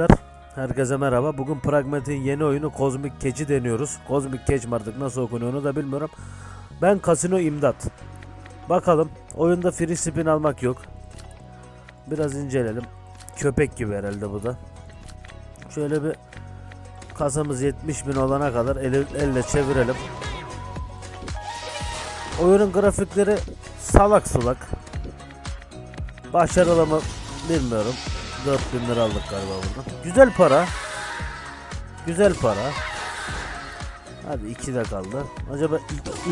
arkadaşlar. Herkese merhaba. Bugün Pragmat'in yeni oyunu Kozmik Keçi deniyoruz. Kozmik Keç artık nasıl okunuyor onu da bilmiyorum. Ben Kasino İmdat. Bakalım. Oyunda free spin almak yok. Biraz inceleyelim. Köpek gibi herhalde bu da. Şöyle bir kasamız 70 bin olana kadar elle, elle çevirelim. Oyunun grafikleri salak sulak. Başarılı mı bilmiyorum. 4000 lira aldık galiba buradan. Güzel para. Güzel para. Hadi 2 de kaldı. Acaba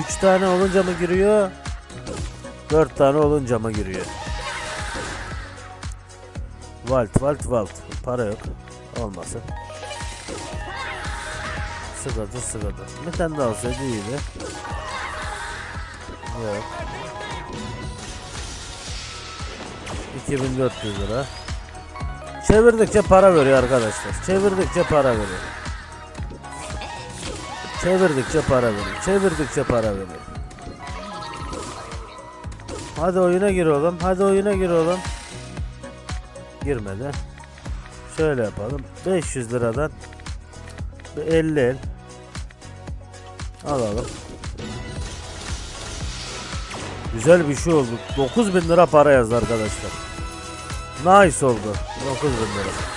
3 tane olunca mı giriyor? 4 tane olunca mı giriyor? Valt, valt, valt. Para yok. Olmasın. Sıkıntı, sıkıntı. Bir tane daha olsaydı iyiydi. Yok. 2400 lira. Çevirdikçe para veriyor arkadaşlar. Çevirdikçe para veriyor. Çevirdikçe para veriyor. Çevirdikçe para veriyor. Hadi oyuna gir oğlum. Hadi oyuna gir oğlum. Girmedi. Şöyle yapalım. 500 liradan bir 50 el. Alalım. Güzel bir şey oldu. 9000 lira para yazdı arkadaşlar. Nice oldu. 9000 lira.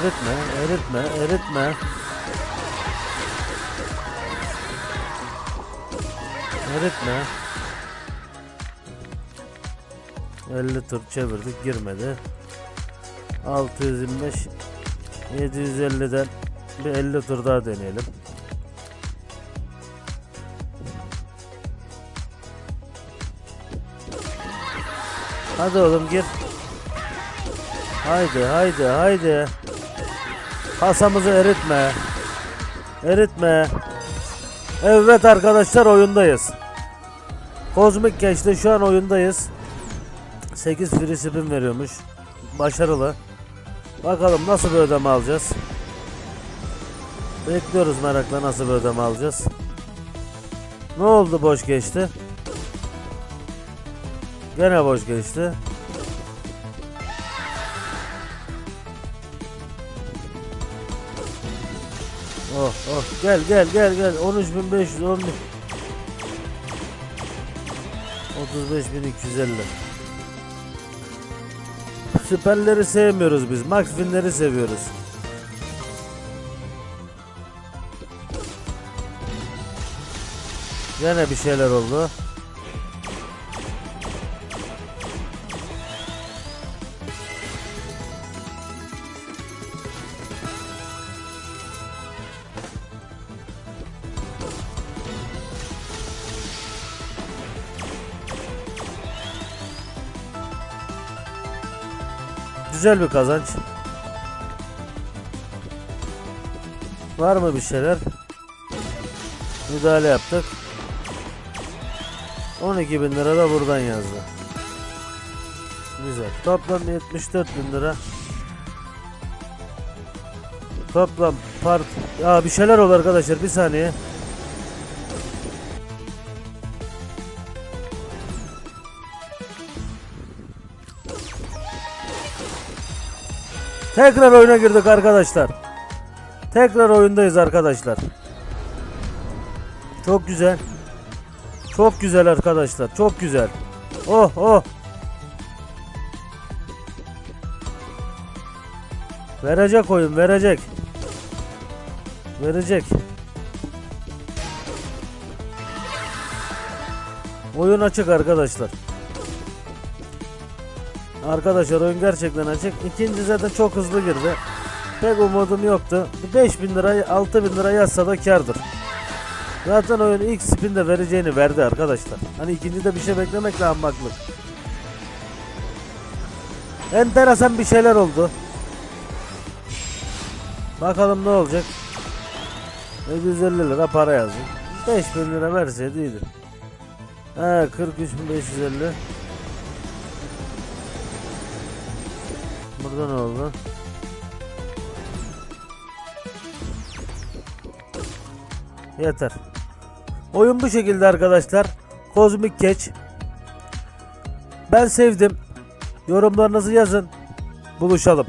Eritme, eritme, eritme. Eritme. 50 tur çevirdik girmedi. 625 750'den bir 50 tur daha deneyelim. Hadi oğlum gir. Haydi haydi haydi. Kasamızı eritme. Eritme. Evet arkadaşlar oyundayız. Kozmik geçti şu an oyundayız. 8 free spin veriyormuş. Başarılı. Bakalım nasıl bir ödeme alacağız. Bekliyoruz merakla nasıl bir ödeme alacağız. Ne oldu boş geçti? Gene boş geçti. Oh oh gel gel gel gel 13500 10 35250 Süperleri sevmiyoruz biz. Max Win'leri seviyoruz. Gene bir şeyler oldu. Güzel bir kazanç. Var mı bir şeyler? Müdahale yaptık. 12 bin lira da buradan yazdı. Güzel. Toplam 74 bin lira. Toplam part... Aa bir şeyler oldu arkadaşlar bir saniye. Tekrar oyuna girdik arkadaşlar. Tekrar oyundayız arkadaşlar. Çok güzel. Çok güzel arkadaşlar. Çok güzel. Oh oh. Verecek oyun verecek. Verecek. Oyun açık arkadaşlar. Arkadaşlar oyun gerçekten açık. İkinci zaten çok hızlı girdi. Pek umudum yoktu. 5000 lira 6000 lira yazsa da kardır. Zaten oyun ilk spinde vereceğini verdi arkadaşlar. Hani ikincide bir şey beklemek ahmaklık. Enteresan bir şeyler oldu. Bakalım ne olacak. 750 lira para yazdı. 5000 lira verseydi iyiydi. He 43.550 Burada ne oldu? Yeter. Oyun bu şekilde arkadaşlar. Kozmik Catch. Ben sevdim. Yorumlarınızı yazın. Buluşalım.